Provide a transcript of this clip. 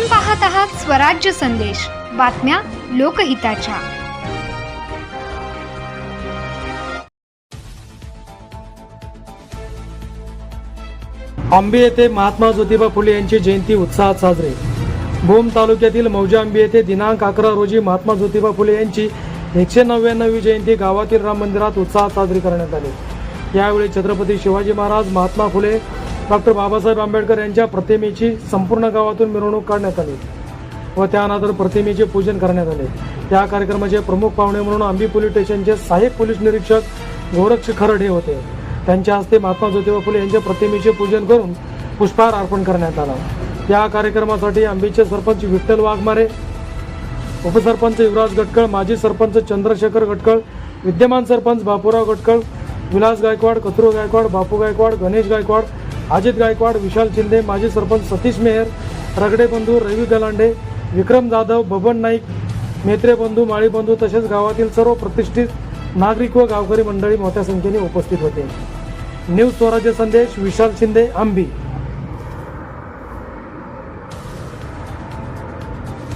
आपण पाहत आहात स्वराज्य संदेश. बातम्या लोकहिताच्या. आंबे येथे महात्मा ज्योतिबा फुले यांची जयंती उत्साहात साजरी. भूम तालुक्यातील मौजा आंबे येथे दिनांक अकरा रोजी महात्मा ज्योतिबा फुले यांची एकशे नव्याण्णवी जयंती गावातील राम मंदिरात उत्साहात साजरी करण्यात आली. यावेळी छत्रपती शिवाजी महाराज महात्मा फुले डॉक्टर बाबासाहेब आंबेडकर यांच्या प्रतिमेची संपूर्ण गावातून मिरवणूक काढण्यात आली. व त्यानंतर प्रतिमेचे पूजन करण्यात आले. त्या कार्यक्रमाचे प्रमुख पाहुणे म्हणून आंबी पोलीस स्टेशनचे सहाय्यक पोलीस निरीक्षक गोरक्ष खरड हे होते. त्यांच्या हस्ते महात्मा ज्योतिबा फुले यांच्या प्रतिमेचे पूजन करून पुष्पहार अर्पण करण्यात आला. या कार्यक्रमासाठी आंबीचे सरपंच विठ्ठल वाघमारे उपसरपंच युवराज गटकळ माजी सरपंच चंद्रशेखर गटकळ विद्यमान सरपंच बापूराव गटकळ विलास गायकवाड कथरू गायकवाड बापू गायकवाड गणेश गायकवाड अजित गायकवाड विशाल शिंदे माजी सरपंच सतीश मेहर रगडे बंधू रवी गलांडे विक्रम जाधव बबन नाईक मेत्रे बंधू माळी बंधू तसेच गावातील सर्व प्रतिष्ठित नागरिक व गावकरी मंडळी मोठ्या संख्येने उपस्थित होते. न्यूज स्वराज्य संदेश विशाल शिंदे आंबी.